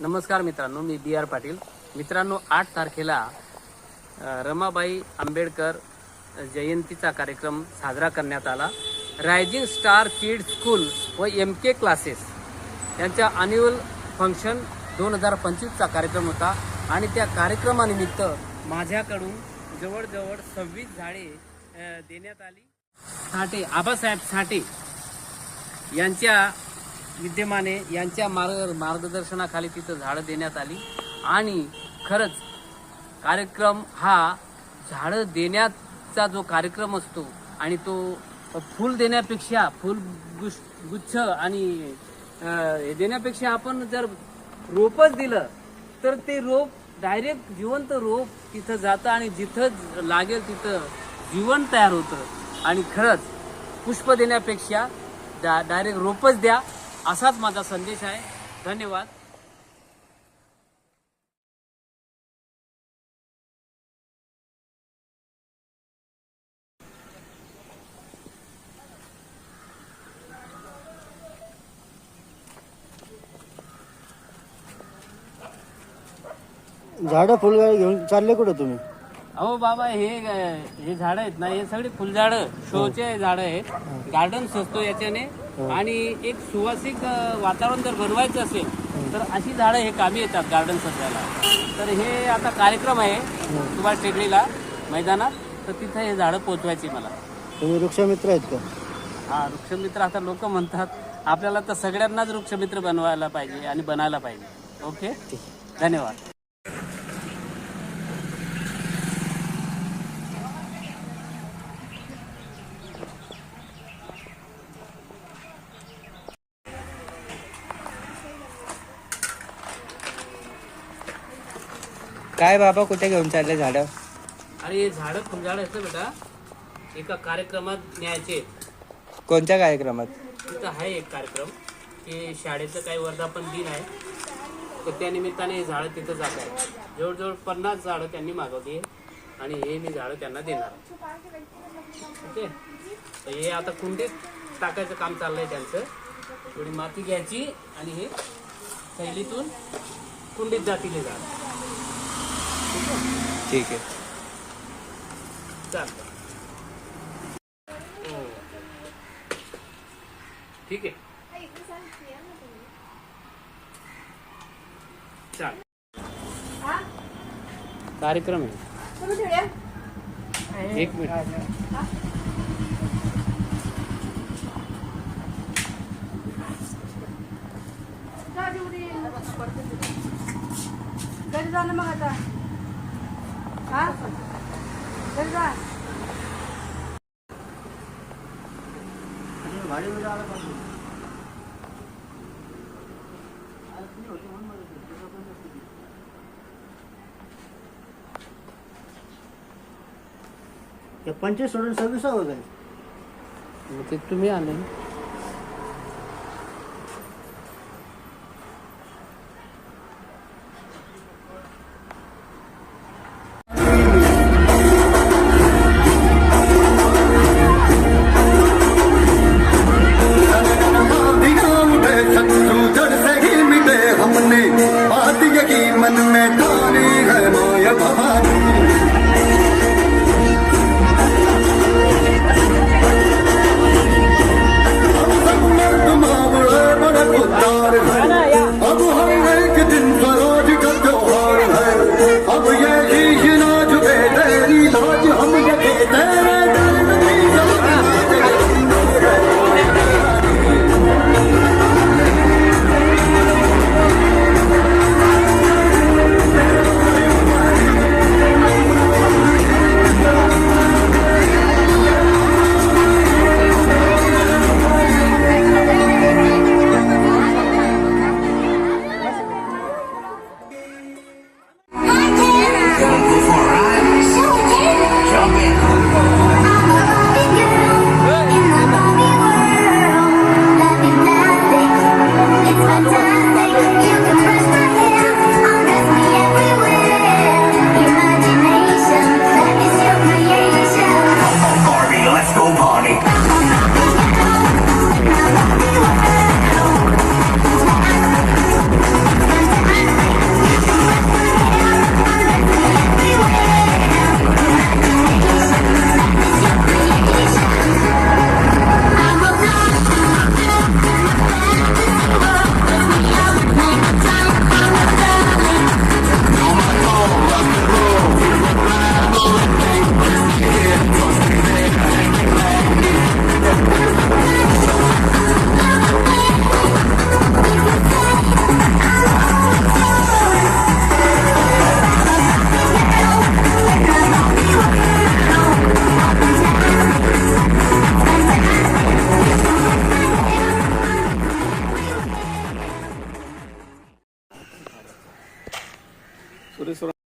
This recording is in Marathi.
नमस्कार मित्रांनो मी बी आर पाटील. मित्रांनो आठ तारखेला रमाबाई आंबेडकर जयंतीचा कार्यक्रम साजरा करण्यात आला. रायझिंग स्टार किड स्कूल व एम के क्लासेस यांच्या अन्युअल फंक्शन दोन हजार पंचवीसचा कार्यक्रम होता आणि त्या कार्यक्रमानिमित्त माझ्याकडून जवळजवळ सव्वीस झाडे देण्यात आली. साठे आबासाहेब साठे यांच्या विद्यमाने यांच्या मार्ग मार्गदर्शनाखाली तिथं झाडं देण्यात आली. आणि खरंच कार्यक्रम हा झाडं देण्याचा जो कार्यक्रम असतो आणि तो फूल देण्यापेक्षा फूल गुश- गुच्छ आणि हे देण्यापेक्षा आपण जर रोपच दिलं तर ते रोप डायरेक्ट जिवंत रोप तिथं जातं आणि जिथं लागेल तिथं जीवन तयार होतं. आणि खरंच पुष्प देण्यापेक्षा डा डायरेक्ट रोपच द्या. असाच माझा संदेश आहे. धन्यवाद. झाडं फुलगाडी घेऊन चालले कुठं तुम्ही? अहो बाबा हे हे झाड आहेत ना हे सगळी फुलझाडं शोचे झाडं आहेत. गार्डन सजतो याच्याने. आणि एक सुवासिक वातावरण जर बनवायचं असेल तर अशी झाडं हे कामी येतात गार्डन सजवायला तर हे आता कार्यक्रम आहे सुभाष टेकडीला मैदानात. तर तिथं हे झाडं पोचवायची मला. तुम्ही वृक्षमित्र आहेत का? हा वृक्षमित्र आता लोक म्हणतात आपल्याला तर सगळ्यांनाच वृक्षमित्र बनवायला पाहिजे आणि बनायला पाहिजे. ओके? धन्यवाद. काय बाबा कुठे घेऊन चालले झाडं? आणि हे झाडं फुलझाडं असतं बेटा. एका कार्यक्रमात न्यायचे कोणत्या कार्यक्रमात? तिथं आहे एक कार्यक्रम की शाळेचं काही वर्धापन दिन आहे. तर त्या निमित्ताने हे झाडं तिथं जात आहे जवळजवळ पन्नास झाडं त्यांनी मागवली आणि हे मी झाडं त्यांना देणार. ओके? तर हे आता कुंडीत टाकायचं काम चाललंय त्यांचं. थोडी माती घ्यायची आणि हे थैलीतून कुंडीत जातील हे झाड. ठीक आहे चालतं हो. ठीक आहे चाल। कार्यक्रम आहे एक मिनिट। घरी जा ना मग आता हा घरी जा ते पंचवीस सोडून सव्वीस होत आहे. मग ते तुम्ही आले.